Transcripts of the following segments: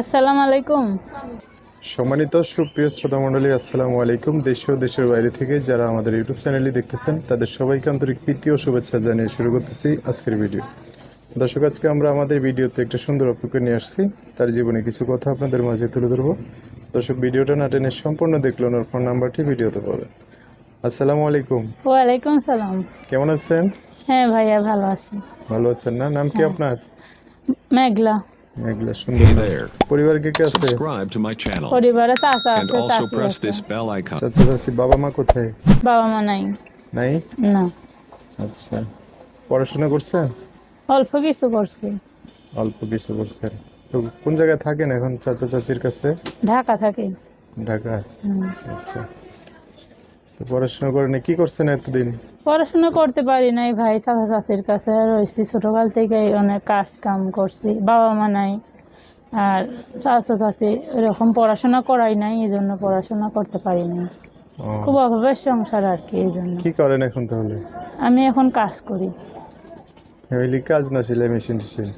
আসসালামু আলাইকুম। সম্মানিত সুপ্রিয় শ্রোতা মণ্ডলী আসসালামু আলাইকুম। দেশ ও দেশের বাইরে থেকে যারা আমাদের ইউটিউব চ্যানেলটি দেখতেছেন তাদের সবাইকে আন্তরিক প্রীতি ও শুভেচ্ছা জানিয়ে শুরু করতেছি আজকের ভিডিও। দর্শক আজকে আমরা আমাদের ভিডিওতে একটা সুন্দর অপেক্ষা নিয়ে আসছি। তার জীবনে কিছু কথা আপনাদের মাঝে তুলে ধরবো। দর্শক ভিডিওটা না টেনে সম্পূর্ণ দেখল ওনার ফোন নাম্বারটি ভিডিওতে পাবেন। আসসালামু আলাইকুম। ওয়ালাইকুম সালাম। কেমন আছেন? হ্যাঁ ভাইয়া ভালো আছি। ভালো আছেন না? নাম কি আপনার? মেঘলা। সুন্দর. পরিবার কে কে আছে? পরিবারে চাচা আছে চাচা চাচি বাবা মা কোথায়? বাবা মা নাই। নাই? না। আচ্ছা। পড়াশোনা করছেন অল্প কিছু করছি। অল্প কিছু করছেন তো কোন জায়গায় থাকেন এখন চাচা চাচির কাছে? ঢাকা থাকি। ঢাকা হুম। আচ্ছা। তো পড়াশোনা করেন কি করছেন এতদিন? পড়াশোনা করতে পারি নাই ভাই চাচা চাচির কাছে রয়েছি ছোটকাল থেকে অনেক কাজ কাম করছি বাবা মা নাই। আর চাচা চাচি এরকম পড়াশোনা করাই নাই এই জন্য পড়াশোনা করতে পারি নাই। খুব অভাবের সংসার আর কি এই জন্য কি করেন এখন তাহলে? আমি এখন কাজ করি। ফ্যামিলি কাজ না সেলাই মেশিন টেশিন?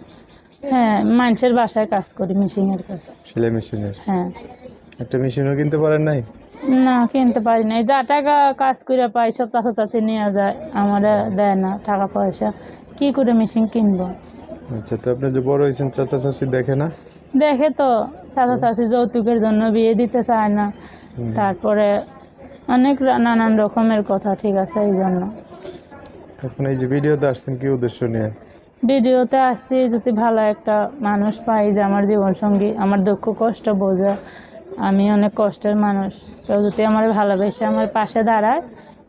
হ্যাঁ মানুষের বাসায় কাজ করি মেশিনের কাজ। সেলাই মেশিনের? হ্যাঁ। একটা মেশিনও কিনতে পারেন নাই? না কিনতে পারি না যা টাকা কাজ করে পাই সব চাচা চাচি নিয়ে যায় আমারে দেয় না টাকা পয়সা। কি করে মেশিন কিনবো? আচ্ছা তো আপনি যে বড় হয়েছেন চাচা চাচি দেখে না? দেখে তো চাচা চাচি যৌতুকের জন্য বিয়ে দিতে চায় না। তারপরে অনেক নানান রকমের কথা ঠিক আছে এই জন্য। তখন এই যে ভিডিওতে আসছেন কি উদ্দেশ্য নিয়ে? ভিডিওতে আসছি যদি ভালো একটা মানুষ পাই যে আমার জীবনসঙ্গী আমার দুঃখ কষ্ট বোঝে আমি অনেক কষ্টের মানুষ। কেউ যদি আমার ভালোবেসে আমার পাশে দাঁড়ায়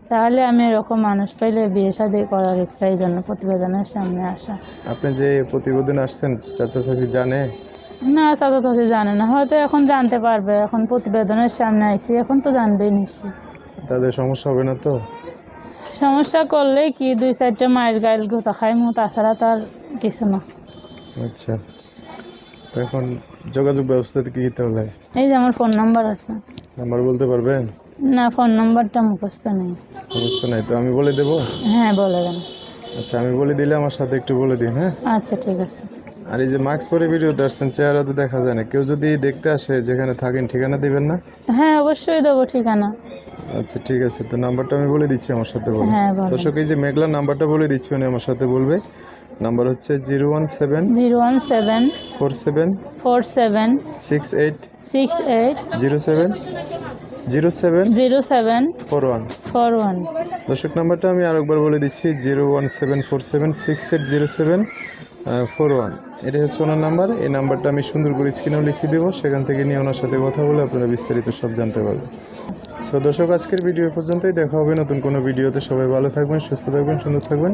তাহলে আমি এরকম মানুষ পাইলে বিয়ে শাদী করার ইচ্ছা এই জন্য প্রতিবেদনের সামনে আসা। আপনি যে প্রতিবেদন আসছেন চাচা চাচি জানে? না চাচা চাচি জানে না। হয়তো এখন জানতে পারবে। এখন প্রতিবেদনের সামনে আইসি এখন তো জানবেই নিশ্চয়ই। তাদের সমস্যা হবে না তো? সমস্যা করলে কি দুই চারটা মায়ের গাইল গোতা খাই মো তাছাড়া তার কিছু না। আচ্ছা। তো এখন যোগাযোগ ব্যবস্থাতে কি দিতে হবে এই যে আমার ফোন নাম্বার আছে। নাম্বার বলতে পারবেন? না ফোন নাম্বারটা মুখস্থ নেই। অবস্থা নাই তো আমি বলে দেবো? হ্যাঁ বলে দেন। আচ্ছা আমি বলে দিলে আমার সাথে একটু বলে দিন হ্যাঁ? আচ্ছা ঠিক আছে। আর এই যে মাস্ক পরে ভিডিওতে আসছেন চেহারা তো দেখা যায় না। কেউ যদি দেখতে আসে যেখানে থাকেন ঠিকানা দিবেন না? হ্যাঁ অবশ্যই দেবো ঠিকানা। আচ্ছা ঠিক আছে। তো নাম্বারটা আমি বলে দিচ্ছি আমার সাথে বলুন হ্যাঁ দর্শক এই যে মেঘলা নাম্বারটা বলে দিচ্ছি উনি আমার সাথে বলবে। নাম্বার হচ্ছে zero one seven zero one seven four seven four seven six eight six eight zero seven zero seven zero seven four one four one দর্শক নাম্বারটা আমি আরেকবার বলে দিচ্ছি zero one seven four seven six eight zero seven four one এটাই হচ্ছে ওনার number. এই নাম্বারটা আমি সুন্দর করে স্ক্রিনেও লিখে দেবো সেখান থেকে নিয়ে ওনার সাথে কথা বলে আপনারা বিস্তারিত সব জানতে পারবেন। সো দর্শক আজকের ভিডিও পর্যন্তই। দেখা হবে নতুন কোনো ভিডিওতে সবাই ভালো থাকবেন সুস্থ থাকবেন সুন্দর থাকবেন।